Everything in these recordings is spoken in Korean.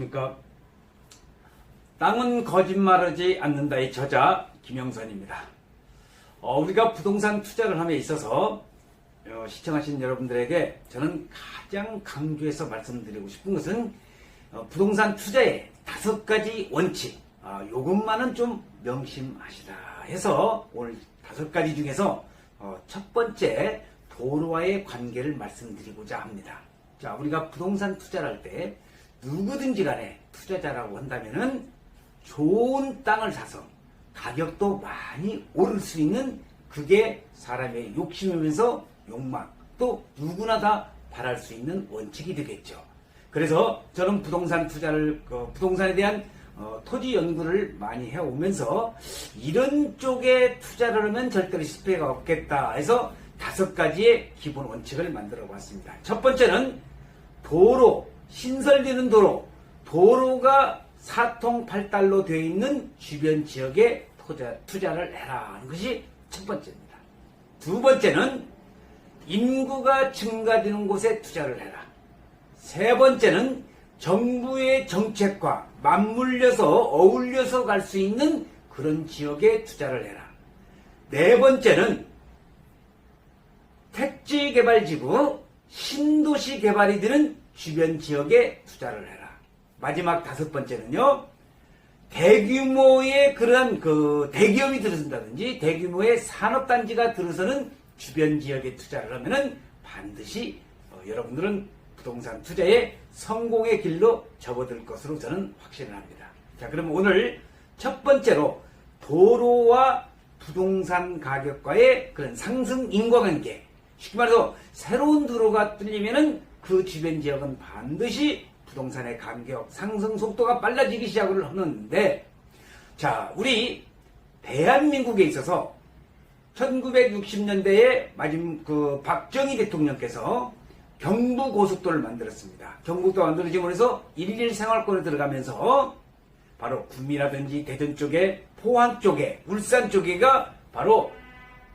안녕하십니까. 땅은 거짓말하지 않는다의 저자 김영선입니다. 어, 우리가 부동산 투자를 함에 있어서 어, 시청하신 여러분들에게 저는 가장 강조해서 말씀드리고 싶은 것은 어, 부동산 투자의 다섯 가지 원칙, 아, 요것만은 좀 명심하시라 해서 오늘 다섯 가지 중에서 어, 첫 번째 도로와의 관계를 말씀드리고자 합니다. 자, 우리가 부동산 투자를 할 때 누구든지 간에 투자자라고 한다면은 좋은 땅을 사서 가격도 많이 오를 수 있는 그게 사람의 욕심이면서 욕망 또 누구나 다 바랄 수 있는 원칙이 되겠죠. 그래서 저는 부동산 투자를 그 부동산에 대한 어, 토지 연구를 많이 해오면서 이런 쪽에 투자를 하면 절대로 실패가 없겠다 해서 다섯 가지의 기본 원칙을 만들어 봤습니다. 첫 번째는 도로, 신설되는 도로, 도로가 사통팔달로 되어 있는 주변 지역에 투자, 투자 를 해라 하는 것이 첫 번째입니다. 두 번째는 인구가 증가되는 곳에 투자를 해라. 세 번째는 정부의 정책과 맞물려서 어울려서 갈 수 있는 그런 지역에 투자를 해라. 네 번째는 택지 개발지구, 신도시 개발이 되는 주변 지역에 투자를 해라. 마지막 다섯 번째는요, 대규모의 그런 그 대기업이 들어선다든지 대규모의 산업단지가 들어서는 주변 지역에 투자를 하면은 반드시 어, 여러분들은 부동산 투자의 성공의 길로 접어들 것으로 저는 확신을 합니다. 자, 그러면 오늘 첫 번째로 도로와 부동산 가격과의 그런 상승 인과관계. 쉽게 말해서 새로운 도로가 뚫리면은 그 주변 지역은 반드시 부동산의 가격 상승 속도가 빨라지기 시작을 하는데 자, 우리 대한민국에 있어서 1960년대에 마지막 그 박정희 대통령께서 경부 고속도를 만들었습니다. 경부도 만들어지고 해서 일일 생활권에 들어가면서 바로 구미라든지 대전 쪽에 포항 쪽에 울산 쪽에가 바로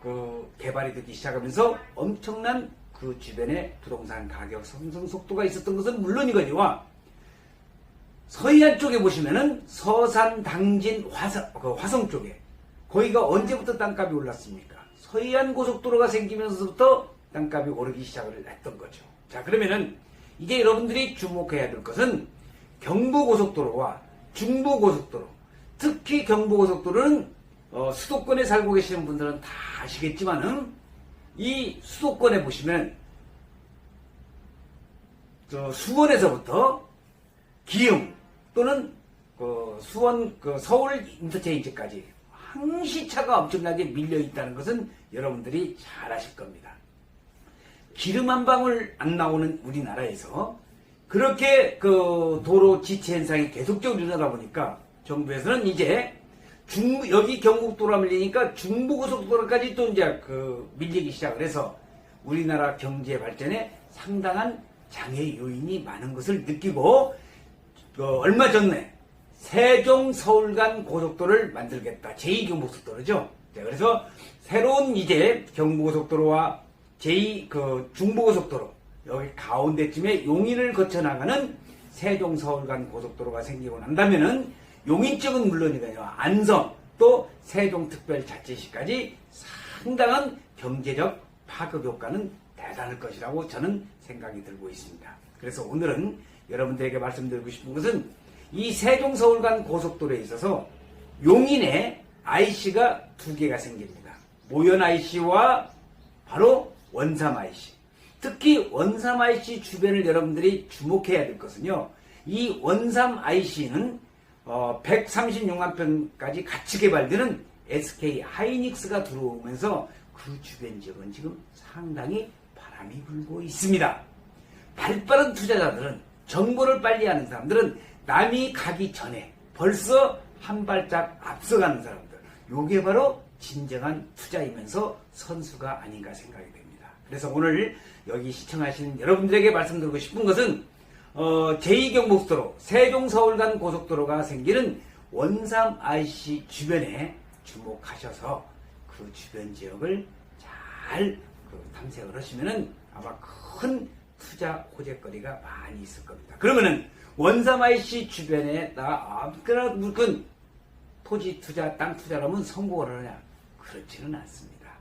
그 개발이 되기 시작하면서 엄청난 그 주변에 부동산 가격 상승 속도가 있었던 것은 물론이거니와 서해안 쪽에 보시면은 서산, 당진, 화성, 그 화성 쪽에 거기가 언제부터 땅값이 올랐습니까? 서해안 고속도로가 생기면서부터 땅값이 오르기 시작을 했던 거죠. 자, 그러면은 이제 여러분들이 주목해야 될 것은 경부고속도로와 중부고속도로, 특히 경부고속도로는 어, 수도권에 살고 계시는 분들은 다 아시겠지만은 이 수도권에 보시면 저 수원에서부터 기흥 또는 그 수원 그 서울 인터체인지까지 항시차가 엄청나게 밀려 있다는 것은 여러분들이 잘 아실 겁니다. 기름 한 방울 안 나오는 우리나라에서 그렇게 그 도로 지체 현상이 계속적으로 일어나다 보니까 정부에서는 이제 중 여기 경국도로가 밀리니까 중부고속도로까지 또 이제 그 밀리기 시작을 해서 우리나라 경제 발전에 상당한 장애 요인이 많은 것을 느끼고 그 얼마 전에 세종 서울 간 고속도로를 만들겠다. 제2경부고속도로죠. 네, 그래서 새로운 이제 경부고속도로와 제2 그 중부고속도로 여기 가운데쯤에 용인을 거쳐 나가는 세종 서울 간 고속도로가 생기고 난다면은 용인 쪽은 물론이고요. 안성 또 세종특별자치시까지 상당한 경제적 파급 효과는 대단할 것이라고 저는 생각이 들고 있습니다. 그래서 오늘은 여러분들에게 말씀드리고 싶은 것은 이 세종 서울 간 고속도로에 있어서 용인에 IC가 두 개가 생깁니다. 모현 IC와 바로 원삼 IC. 특히 원삼 IC 주변을 여러분들이 주목해야 될 것은요. 이 원삼 IC는 어, 136만 평까지 같이 개발되는 SK 하이닉스가 들어오면서 그 주변 지역은 지금 상당히 바람이 불고 있습니다. 발빠른 투자자들은 정보를 빨리 아는 사람들은 남이 가기 전에 벌써 한 발짝 앞서가는 사람들. 요게 바로 진정한 투자이면서 선수가 아닌가 생각이 됩니다. 그래서 오늘 여기 시청하시는 여러분들에게 말씀드리고 싶은 것은 어, 제2경북도로 세종 서울 간 고속도로가 생기는 원삼 IC 주변에 주목하셔서 그 주변 지역을 잘 그 탐색을 하시면은 아마 큰 투자 호재거리가 많이 있을 겁니다. 그러면은 원삼 IC 주변에 나 아무거나 물건 토지 투자, 땅 투자라면 성공을 하냐? 그렇지는 않습니다.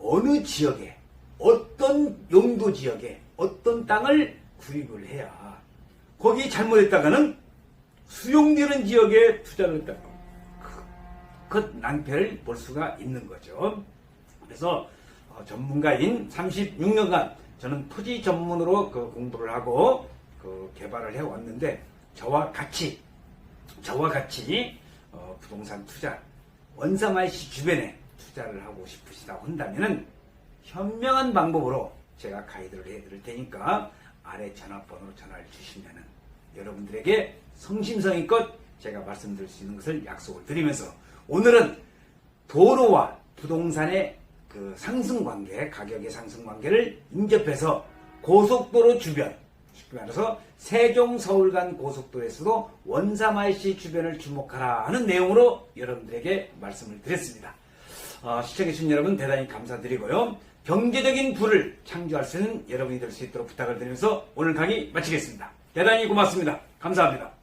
어느 지역에 어떤 용도 지역에 어떤 땅을 구입을 해야 거기 잘못했다가는 수용되는 지역에 투자를 했다가 그, 그 낭패를 볼 수가 있는 거죠. 그래서 어, 전문가인 36년간 저는 토지 전문으로 그 공부를 하고 그 개발을 해 왔는데 저와 같이 저와 같이 어, 부동산 투자 IC 주변에 투자를 하고 싶으시다고 한다면은 현명한 방법으로 제가 가이드를 해드릴 테니까 아래 전화번호로 전화를 주시면은 여러분들에게 성심성의껏 제가 말씀드릴 수 있는 것을 약속을 드리면서 오늘은 도로와 부동산의 그 상승 관계, 가격의 상승 관계를 인접해서 고속도로 주변, 쉽게 말해서 세종 서울 간 고속도로에서도 IC 주변을 주목하라 하는 내용으로 여러분들에게 말씀을 드렸습니다. 어, 시청해주신 여러분 대단히 감사드리고요. 경제적인 부를 창조할 수 있는 여러분이 될 수 있도록 부탁을 드리면서 오늘 강의 마치겠습니다. 대단히 고맙습니다. 감사합니다.